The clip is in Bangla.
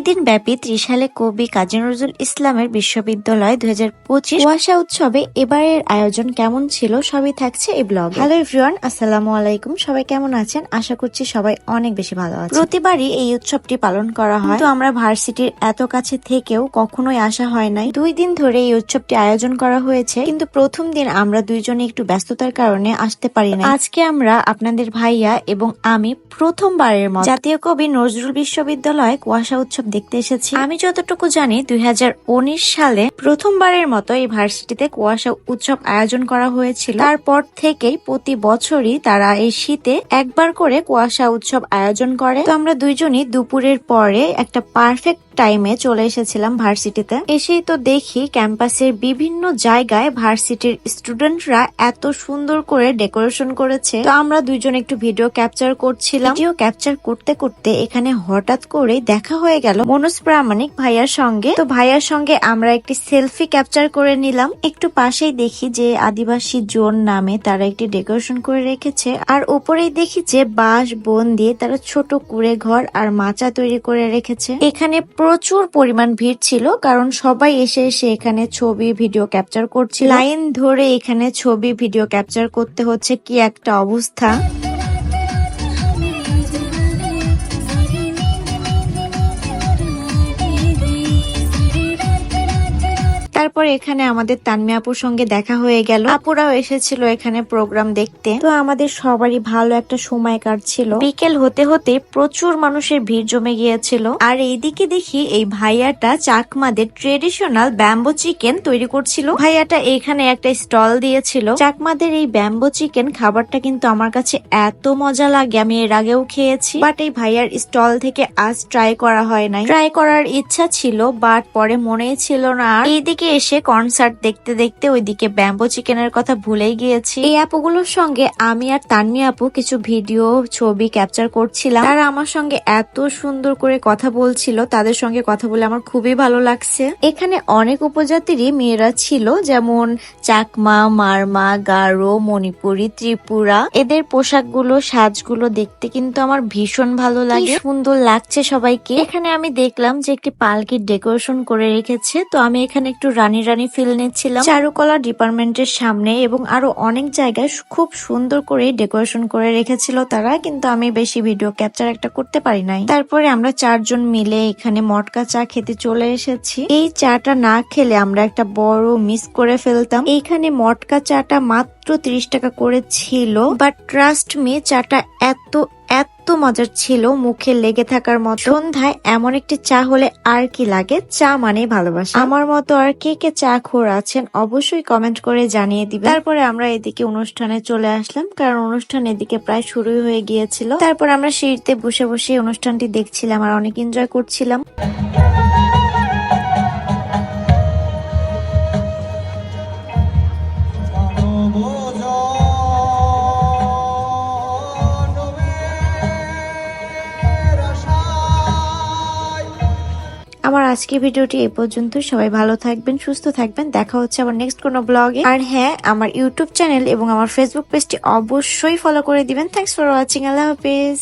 দিন ব্যাপী ত্রিশালে কবি কাজী নজরুল ইসলামের বিশ্ববিদ্যালয় দুই হাজার পঁচিশ কুয়াশা উৎসবে এবারের আয়োজন কেমন ছিল সবই থাকছে এই ব্লগ হ্যালো এভরিওয়ান আসসালামু আলাইকুম। সবাই কেমন আছেন? আশা করছি সবাই অনেক বেশি ভালো আছে প্রতিবারই এই উৎসবটি পালন করা হয়। তো আমরা ভার্সিটির এত কাছে থেকেও কখনোই আসা হয় নাই। দুই দিন ধরে এই উৎসবটি আয়োজন করা হয়েছে। কিন্তু প্রথম দিন আমরা দুইজনে একটু ব্যস্ততার কারণে আসতে পারি না আজকে আমরা আপনাদের ভাইয়া এবং আমি প্রথমবারের মতো জাতীয় কবি নজরুল বিশ্ববিদ্যালয়ে কুয়াশা উৎসব দেখতে এসেছি। আমি যতটুকু জানি, দুই হাজার উনিশ সালে প্রথমবারের মতো এই ভার্সিটিতে কুয়াশা উৎসব আয়োজন করা হয়েছিল। তারপর থেকেই প্রতি বছরই তারা এই শীতে একবার করে কুয়াশা উৎসব আয়োজন করে। তো আমরা দুইজনই দুপুরের পরে একটা পারফেক্ট টাইমে চলে এসেছিলাম ভার্সিটিতে। এসেই তো দেখি ক্যাম্পাসের বিভিন্ন জায়গায় ভার্সিটির স্টুডেন্টরা এত সুন্দর করে ডেকোরেশন করেছে। তো আমরা দুইজন একটু ভিডিও ক্যাপচার করছিলাম। ভিডিও ক্যাপচার করতে করতে এখানে হঠাৎ করে দেখা হয়ে গেল মনোজ প্রামাণিক ভাইয়ার সঙ্গে। তো ভাইয়ার সঙ্গে আমরা একটি সেলফি ক্যাপচার করে নিলাম। একটু পাশেই দেখি যে আদিবাসী জোন নামে তারা একটি ডেকোরেশন করে রেখেছে। আর উপরেই দেখি যে বাঁশ, বন দিয়ে তারা ছোট কুড়ে ঘর আর মাচা তৈরি করে রেখেছে। এখানে প্রচুর পরিমাণ ভিড় ছিল, কারণ সবাই এসে এসে এখানে ছবি, ভিডিও ক্যাপচার করছে লাইন ধরে এখানে ছবি, ভিডিও ক্যাপচার করতে হচ্ছে কি একটা অবস্থা। এখানে আমাদের তানমি আপুর সঙ্গে দেখা হয়ে গেল। আপুরাও এসেছিল এখানে প্রোগ্রাম দেখতে। তো আমাদের সবারই ভালো একটা সময় কাটছিল। বিকেল হতে হতে প্রচুর মানুষের ভিড় জমে গিয়েছিল। আর এইদিকে দেখি এই ভাইয়াটা চাকমাদের ট্রেডিশনাল ব্যাম্বো চিকেন তৈরি করছিল। ভাইয়াটা এখানে একটা স্টল দিয়েছিল। চাকমাদের এই ব্যাম্বো চিকেন খাবারটা কিন্তু আমার কাছে এত মজা লাগে, আমি এর আগেও খেয়েছি। বাট এই ভাইয়ার স্টল থেকে আজ ট্রাই করা হয় নাই। ট্রাই করার ইচ্ছা ছিল বাট পরে মনেই ছিল না। এইদিকে এসে কনসার্ট দেখতে দেখতে ওইদিকে ব্যাম্বো চিকেনের কথা ভুলেই গিয়েছি। এই আপুগুলোর সঙ্গে আমি আর তানমি আপু কিছু ভিডিও ছবি ক্যাপচার করছিলাম। তারা আমার সঙ্গে এত সুন্দর করে কথা বলছিল তাদের সঙ্গে কথা বলে আমার খুবই ভালো লাগছে। এখানে অনেক উপজাতিরই মেয়েরা ছিল যেমন চাকমা মারমা গারো মণিপুরি ত্রিপুরা। এদের পোশাকগুলো সাজগুলো দেখতে কিন্তু আমার ভীষণ ভালো লাগে। সুন্দর লাগছে সবাইকে। এখানে আমি দেখলাম যে একটি পালকির ডেকোরেশন করে রেখেছে তো আমি এখানে একটু রানী রানী রানী ফিল নিচ্ছিলাম। চারুকলা ডিপার্টমেন্টের সামনে এবং আরও অনেক জায়গায় খুব সুন্দর করে ডেকোরেশন করে রেখেছিল তারা, কিন্তু আমি বেশি ভিডিও ক্যাপচার একটা করতে পারি নাই। তারপরে আমরা চারজন মিলে এখানে মটকা চা খেতে চলে এসেছি। এই চাটা না খেলে আমরা একটা বড় মিস করে ফেলতাম। এইখানে মটকা চাটা মাত্র তিরিশ টাকা করে ছিল, বাট ট্রাস্ট মি, চাটা এত এত মজার ছিল মুখে লেগে থাকার মতো। সন্ধ্যায় এমন একটি চা হলে আর কি লাগে? চা মানে ভালোবাসা। আমার মতো আর কে কে চা খোর আছেন অবশ্যই কমেন্ট করে জানিয়ে দিবে তারপরে আমরা এদিকে অনুষ্ঠানে চলে আসলাম, কারণ অনুষ্ঠান এদিকে প্রায় শুরু হয়ে গিয়েছিল। তারপর আমরা সিঁড়িতে বসে বসে অনুষ্ঠানটি দেখছিলাম আর অনেক এনজয় করছিলাম। আমার আজকের ভিডিওটি এই পর্যন্ত। সবাই ভালো থাকবেন, সুস্থ থাকবেন। দেখা হচ্ছে আমার নেক্সট কোনো ব্লগে আর হ্যাঁ আমার ইউটিউব চ্যানেল এবং আমার ফেসবুক পেজটি অবশ্যই ফলো করে দিবেন। থ্যাংকস ফর ওয়াচিং আল্লাহ হাফিজ।